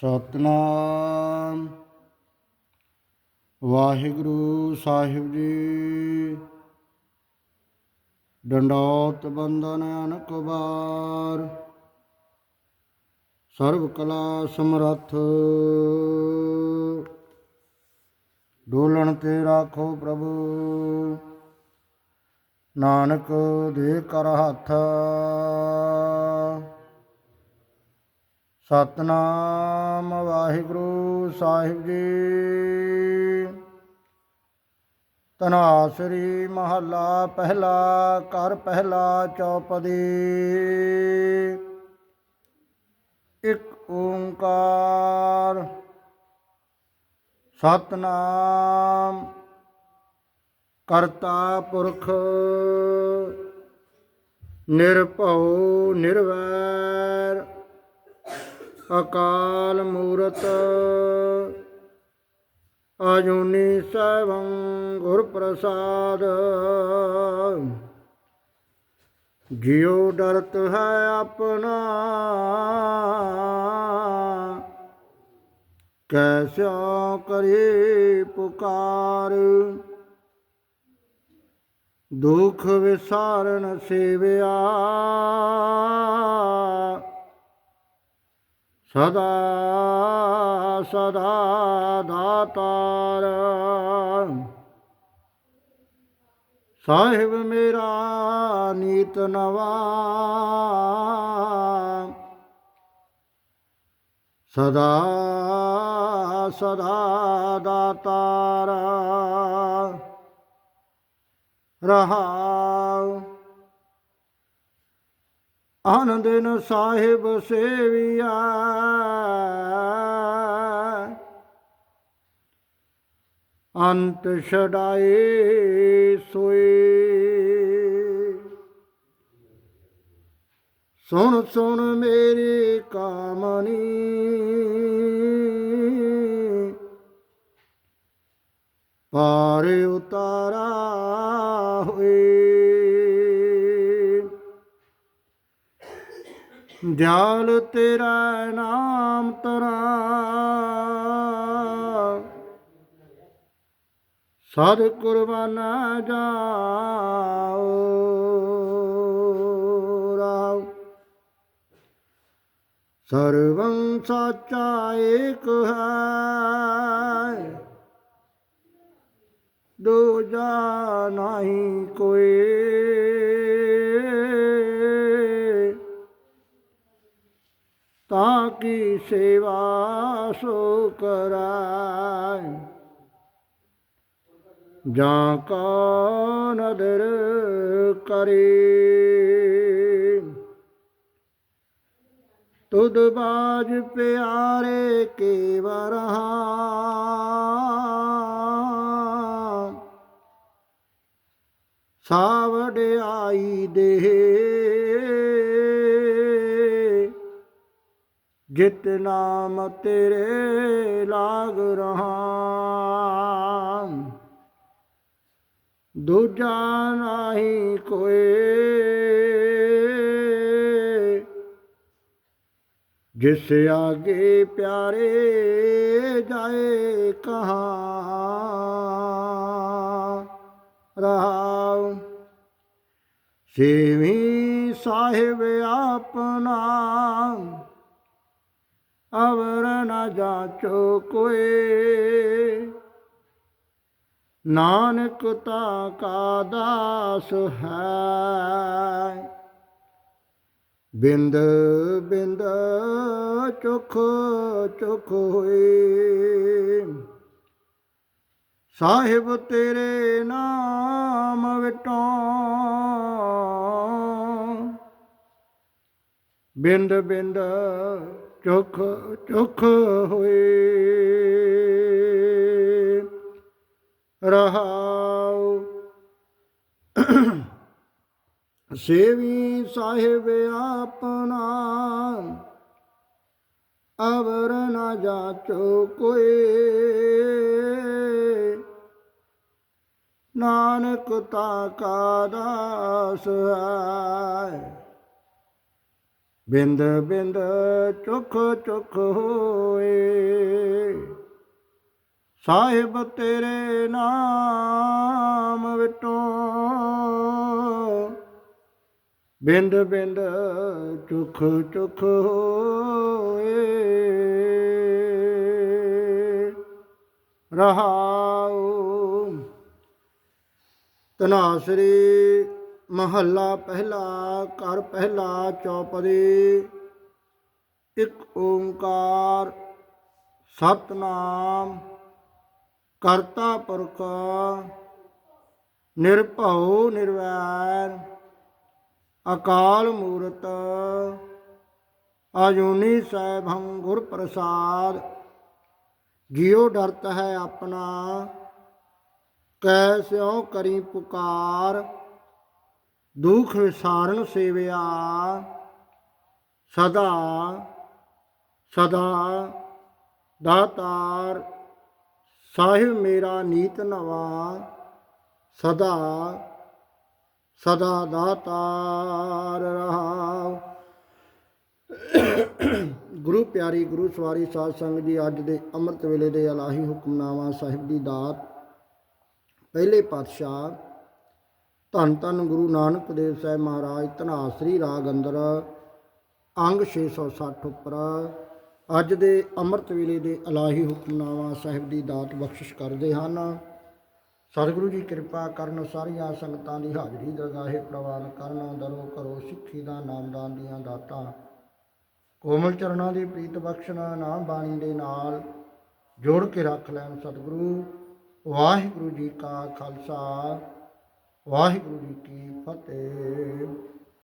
ਸਤਨਾਮ। ਵਾਹਿਗੁਰੂ ਸਾਹਿਬ ਜੀ। ਡੰਡੋਤ ਬੰਦਨ ਅਨਕ ਬਾਰ ਸਰਬ ਕਲਾ ਸਮਰੱਥ। ਡੋਲਣ ਤੇ ਰਾਖੋ ਪ੍ਰਭੂ। ਨਾਨਕ ਦੇ ਕਰ ਹੱਥ। ਸਤਨਾਮ ਵਾਹਿਗੁਰੂ ਸਾਹਿਬ ਜੀ। ਤਨਾਸਰੀ ਮਹੱਲਾ ਪਹਿਲਾ ਕਰ ਪਹਿਲਾ ਚੌਪਦੀ। ਇੱਕ ਓੰਕਾਰ। ਸਤਨਾਮ ਕਰਤਾ ਪੁਰਖ। ਨਿਰਭਉ, ਨਿਰਵੈਰ। ਅਕਾਲ ਮੂਰਤ। ਆਜੂਨੀ ਸੈਭੰ ਗੁਰ ਪ੍ਰਸਾਦ ਜਿਉ ਡਰਤ ਹੈ ਆਪਣਾ, ਕੈਸਾ ਕਰੇ ਪੁਕਾਰ। ਦੁਖ ਵਿਸਾਰਨ ਸੇਵਿਆ ਸਦਾ ਸਦਾ ਦਾਤਾਰ। ਸਾਹਿਬ ਮੇਰਾ ਨੀਤ ਨਵਾ। ਸਦਾ ਸਦਾ ਦਾਤਾਰ। ਰਹਾਉ ਆਨੰਦਨ ਸਾਹਿਬ ਸੇਵਿਆ। ਅੰਤ ਛਡਾਏ ਸੋਏ। ਸੁਣ ਸੁਣ ਮੇਰੀ ਕਾਮਨੀ ਪਾਰ ਉਤਾਰਾ ਦਿਆਲ ਤੇਰਾ ਨਾਮ ਤਰਾ ਸਦ ਕੁਰਬਾਨਾ ਜਾਓ ਰਾਉ ਸਰਵੰ ਸਾਚਾ ਏਕ ਹੈ। ਦੂਜਾ ਨਹੀਂ ਕੋਈ ਤਾਂ ਕੀ ਸੇਵਾ ਸੋ ਕਰਾਇ ਜਾਂ ਕਾ ਨਦਰ ਕਰੇ? ਤੁਧ ਬਾਜ ਪਿਆਰੇ ਕੇ ਵਰਹਾ ਸਾਵੜਾਈ ਦੇ ਜਿਤ ਨਾਮ ਤੇਰੇ ਲਾਗ ਰਹਾ ਦੂਜਾ ਨਹੀਂ ਕੋਏ, ਜਿਸ ਆਗੇ ਪਿਆਰੇ ਜਾਏ ਕਹਾ ਰਹਾਉ। ਸੇਵੀ ਸਾਹਿਬ ਆਪਣਾ ਅਵਰ ਨ ਜਾਚੋ ਕੋਏ। ਨਾਨਕ ਤਾ ਕਾ ਦਾਸ ਹੈ। ਬਿੰਦ ਬਿੰਦ ਚੁਖ ਚੁਖ ਹੋਏ। ਸਾਹਿਬ ਤੇਰੇ ਨਾਮ ਵਿਟੋ। ਬਿੰਦ ਬਿੰਦ ਚੁਖ ਚੁਖ ਹੋਏ। ਰਹਾਉ। ਸੇਵੀ ਸਾਹਿਬ ਆਪਣਾ ਅਵਰ ਨ ਜਾਚੋ ਕੋਏ ਨਾਨਕ ਤਾ ਕਾ ਦਾਸ ਹੈ ਬਿੰਦ ਬਿੰਦ ਚੁਖ ਚੁਖ ਹੋਏ। ਸਾਹਿਬ ਤੇਰੇ ਨਾਮ ਵਿਟੋ ਬਿੰਦ ਬਿੰਦ ਚੁਖ ਚੁਖ ਹੋਏ। ਰਹਾਉ ਤਨਾਸਰੀ ਮਹੱਲਾ ਪਹਿਲਾ, ਘਰ ਪਹਿਲਾ, ਚੌਪਦੀ। ਇੱਕ ਓੰਕਾਰ, ਸਤਨਾਮ। ਕਰਤਾ ਪੁਰਖ, ਨਿਰਭਉ, ਨਿਰਵੈਰ। ਅਕਾਲ ਮੂਰਤ ਆਜੂਨੀ ਸੈਭੰ ਗੁਰ ਪ੍ਰਸਾਦ। ਜਿਉ ਡਰਤ ਹੈ ਆਪਣਾ ਕੈਸਿਉ ਕਰੀ ਪੁਕਾਰ। ਦੁਖ ਵਿਸਾਰਨ ਸੇਵਿਆ, ਸਦਾ ਸਦਾ ਦਾਤਾਰ, ਸਾਹਿਬ ਮੇਰਾ ਨੀਤ ਨਵਾ, ਸਦਾ ਸਦਾ ਦਾਤਾਰ ਰਹਾ ਗੁਰੂ ਪਿਆਰੀ, ਗੁਰੂ ਸਵਾਰੀ ਸਾਧ ਸੰਗਤ ਜੀ, ਅੱਜ ਦੇ ਅੰਮ੍ਰਿਤ ਵੇਲੇ ਦੇ ਅਲਾਹੀ ਹੁਕਮਨਾਮਾ ਸਾਹਿਬ ਦੀ ਦਾਤ, ਪਹਿਲੇ ਪਾਤਸ਼ਾਹ ਧੰਨ ਧੰਨ ਗੁਰੂ ਨਾਨਕ ਦੇਵ ਸਾਹਿਬ ਮਹਾਰਾਜ ਧਨਾਸਰੀ ਰਾਗ ਅੰਦਰ, ਅੰਗ 660 ਉੱਪਰ, ਅੱਜ ਦੇ ਅੰਮ੍ਰਿਤ ਵੇਲੇ ਦੇ ਅਲਾਹੀ ਹੁਕਮਨਾਮਾ ਸਾਹਿਬ ਦੀ ਦਾਤ ਬਖਸ਼ਿਸ਼ ਕਰਦੇ ਹਨ। ਸਤਿਗੁਰੂ ਜੀ ਕਿਰਪਾ ਕਰਨ ਸਾਰੀਆਂ ਸੰਗਤਾਂ ਦੀ ਹਾਜ਼ਰੀ, ਦਰਗਾਹੇ ਪ੍ਰਵਾਨ ਕਰਨ, ਦਰੋ ਕਰੋ ਸਿੱਖੀ ਦਾ, ਨਾਮਦਾਨ ਦੀਆਂ ਦਾਤਾਂ, ਕੋਮਲ ਚਰਨਾਂ ਦੀ ਪ੍ਰੀਤ ਬਖਸ਼ਣਾ, ਨਾਮ ਬਾਣੀ ਦੇ ਨਾਲ ਜੋੜ ਕੇ ਰੱਖ ਲੈਣ ਸਤਿਗੁਰੂ। ਵਾਹਿਗੁਰੂ ਜੀ ਕਾ ਖਾਲਸਾ। ਵਾਹਿਗੁਰੂ ਜੀ ਕੀ ਫਤਿਹ।